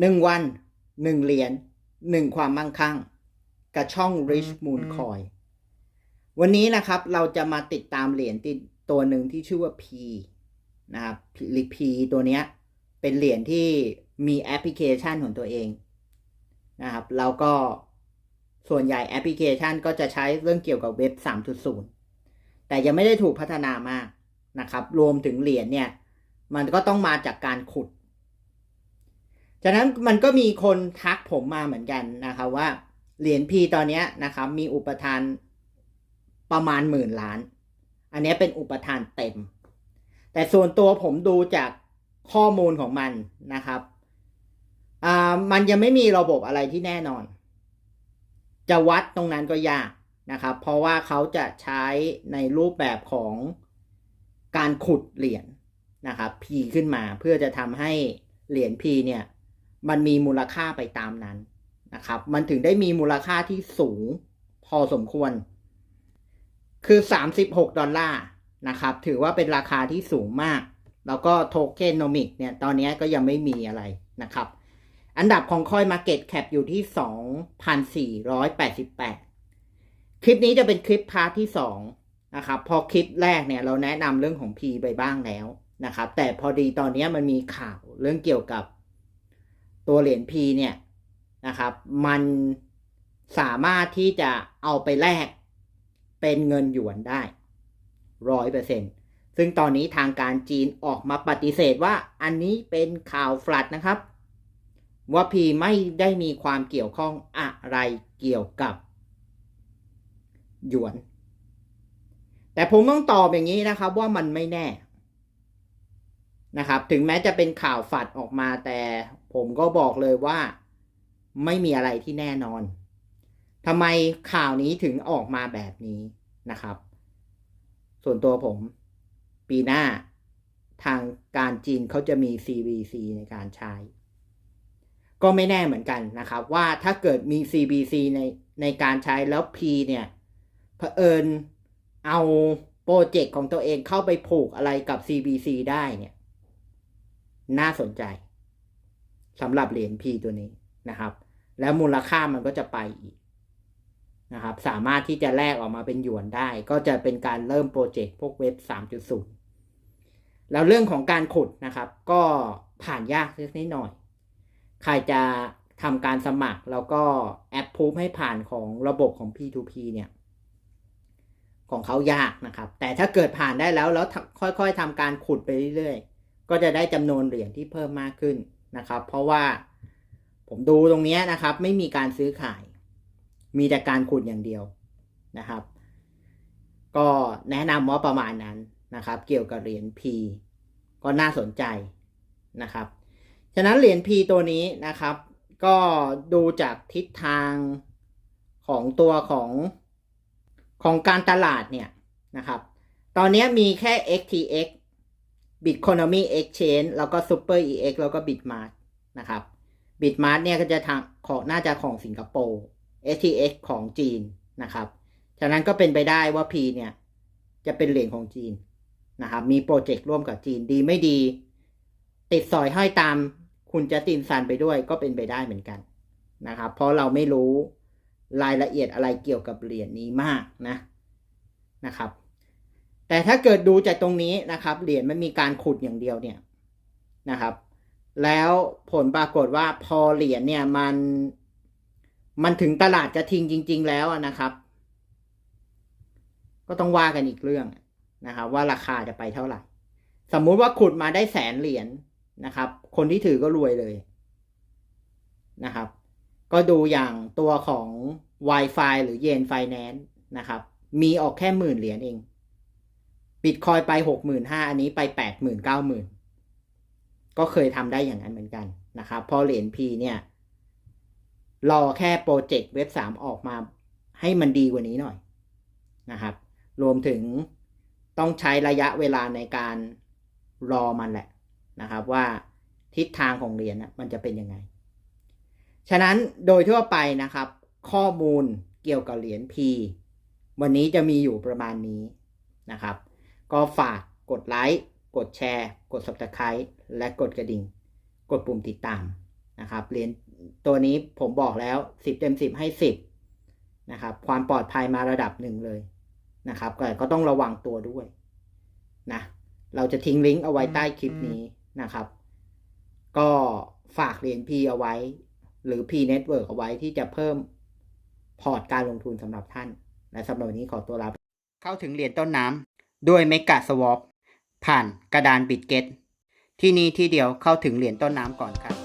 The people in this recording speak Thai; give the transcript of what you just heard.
หนึ่งวันหนึ่งเหรียญหนึ่งความมั่งคั่ง กับช่อง Rich Moon Coin วันนี้นะครับเราจะมาติดตามเหรียญติตัวหนึ่งที่ชื่อว่า P นะครับ P ตัวเนี้ยเป็นเหรียญที่มีแอปพลิเคชันของตัวเองนะครับแล้วก็ส่วนใหญ่แอปพลิเคชันก็จะใช้เรื่องเกี่ยวกับเว็บ 3.0 แต่ยังไม่ได้ถูกพัฒนามากนะครับ รวมถึงเหรียญเนี่ย มันก็ต้องมาจากการขุด จากนั้นมันก็มีคนทักผมมาเหมือนกันนะครับว่าเหรียญพีตอนนี้นะครับมีอุปทานประมาณหมื่นล้าน อันนี้เป็นอุปทานเต็ม แต่ส่วนตัวผมดูจากข้อมูลของมันนะครับอ่ามันยังไม่มีระบบอะไรที่แน่นอน จะวัดตรงนั้นก็ยากนะครับ เพราะว่าเขาจะใช้ในรูปแบบของการขุดเหรียญนะครับ P ขึ้นมาเพื่อจะทำให้เหรียญ P เนี่ย มันมีมูลค่าไปตามนั้นนะครับ มันถึงได้มีมูลค่าที่สูงพอสมควร คือ 36 ดอลลาร์นะครับ ถือว่าเป็นราคาที่สูงมาก แล้วก็โทเค็นโนมิกเนี่ย ตอนนี้ก็ยังไม่มีอะไรนะครับ อันดับของคอยมาเก็ตแคปอยู่ที่ 2,488 คลิปนี้จะเป็นคลิปพาร์ทที่ 2 นะครับ พอคลิปแรกเนี่ย เราแนะนำเรื่องของ P ไปบ้างแล้วนะครับ แต่พอดีตอนนี้มันมีข่าวเรื่องเกี่ยวกับ ตัวเหรียญ P เนี่ยนะครับ มันสามารถที่จะเอาไปแลกเป็นเงินหยวนได้ร้อยเปอร์เซ็นซึ่งตอนนี้ทางการจีนออกมาปฏิเสธว่าอันนี้เป็นข่าวฟลัดนะครับ ว่าพีไม่ได้มีความเกี่ยวข้องอะไรเกี่ยวกับ หยวน แต่ผมต้องตอบอย่างนี้นะครับว่ามันไม่แน่ นะครับถึงแม้จะเป็นข่าวฝัดออกมาแต่ผมก็บอกเลยว่าไม่มีอะไรที่แน่นอนทำไมข่าวนี้ถึงออกมาแบบนี้นะครับ ส่วนตัวผม ปีหน้าทางการจีนเขาจะมี CBC ในการใช้ ก็ไม่แน่เหมือนกันนะครับ ว่าถ้าเกิดมี CBC ในในการใช้แล้ว P เนี่ยเผอิญเอาโปรเจกต์ของตัวเองเข้าไปผูกอะไรกับ CBC ได้เนี่ย น่าสนใจสำหรับเหรียญ P ตัวนี้นะครับ แล้วมูลค่ามันก็จะไปอีกนะครับ สามารถที่จะแลกออกมาเป็นหยวนได้ ก็จะเป็นการเริ่มโปรเจกต์พวกเว็บ 3.0 แล้วเรื่องของการขุดนะครับ ก็ผ่านยากสักนิดหน่อย ใครจะทำการสมัครแล้วก็แอปพูฟให้ผ่านของระบบของ P2P เนี่ยของเขายากนะครับ แต่ถ้าเกิดผ่านได้แล้วแล้วค่อยๆทำการขุดไปเรื่อยๆ ก็จะได้จำนวนเหรียญที่เพิ่มมากขึ้นนะครับ เพราะว่าผมดูตรงนี้นะครับ ไม่มีการซื้อขาย มีแต่การขุดอย่างเดียวนะครับ ก็แนะนำว่าประมาณนั้นนะครับ เกี่ยวกับเหรียญ P ก็น่าสนใจนะครับ ฉะนั้นเหรียญ P ตัวนี้นะครับ ก็ดูจากทิศทางของตัวของของการตลาดเนี่ยนะครับ ตอนนี้มีแค่ XTX Bitconomy Exchange แล้วก็ Super EX แล้วก็ Bitmart นะครับ Bitmart เนี่ยก็จะทางของน่าจะของสิงคโปร์ STX ของจีนนะครับ ฉะนั้นก็เป็นไปได้ว่า P เนี่ยจะเป็นเหรียญของจีนนะครับ มีโปรเจกต์ร่วมกับจีนดีไม่ดี ติดสอยห้อยตามคุณจะตินซันไปด้วยก็เป็นไปได้เหมือนกันนะครับ เพราะเราไม่รู้รายละเอียดอะไรเกี่ยวกับเหรียญนี้มากนะนะครับ แต่ถ้าเกิดดูจากตรงนี้นะครับ เหรียญมันมีการขุดอย่างเดียวเนี่ยนะครับ แล้วผลปรากฏว่าพอเหรียญเนี่ยมันมันถึงตลาดกระทิงจริง ๆ แล้วนะครับ ก็ต้องว่ากันอีกเรื่องนะครับ ว่าราคาจะไปเท่าไหร่ สมมุติว่าขุดมาได้แสนเหรียญนะครับ คนที่ถือก็รวยเลยนะครับ ก็ดูอย่างตัวของ Wi-Fi หรือ Yen Finance นะครับ มีออกแค่หมื่นเหรียญเอง บิตคอยไปหกหมื่นห้าอันนี้ไปแปดหมื่นเก้าหมื่นก็เคยทำได้อย่างนั้นเหมือนกันนะครับพอเหรียญ P เนี่ย รอแค่โปรเจกต์เว็บสามออกมาให้มันดีกว่านี้หน่อยนะครับ รวมถึงต้องใช้ระยะเวลาในการรอมันแหละนะครับ ว่าทิศทางของเหรียญมันจะเป็นยังไง ฉะนั้นโดยทั่วไปนะครับ ข้อมูลเกี่ยวกับเหรียญ P วันนี้จะมีอยู่ประมาณนี้นะครับ ก็ฝากกดไลค์กดแชร์ กด subscribe และกดกระดิ่ง กดปุ่มติดตามนะครับเหรียญตัวนี้ผมบอกแล้วสิบเต็มสิบให้สิบนะครับความปลอดภัยมาระดับหนึ่งเลยนะครับแต่ก็ต้องระวังตัวด้วยนะเราจะทิ้งลิงก์เอาไว้ใต้คลิปนี้นะครับ ก็ฝากเหรียญ P เอาไว้ หรือ P Network เอาไว้ที่จะเพิ่มพอร์ตการลงทุนสำหรับท่าน และสำหรับวันนี้ขอตัวลาเข้าถึงเหรียญต้นน้ำ ด้วยเมกะสวอปผ่านกระดานบิดเกตที่นี่ที่เดียวเข้าถึงเหรียญต้นน้ำก่อนครับ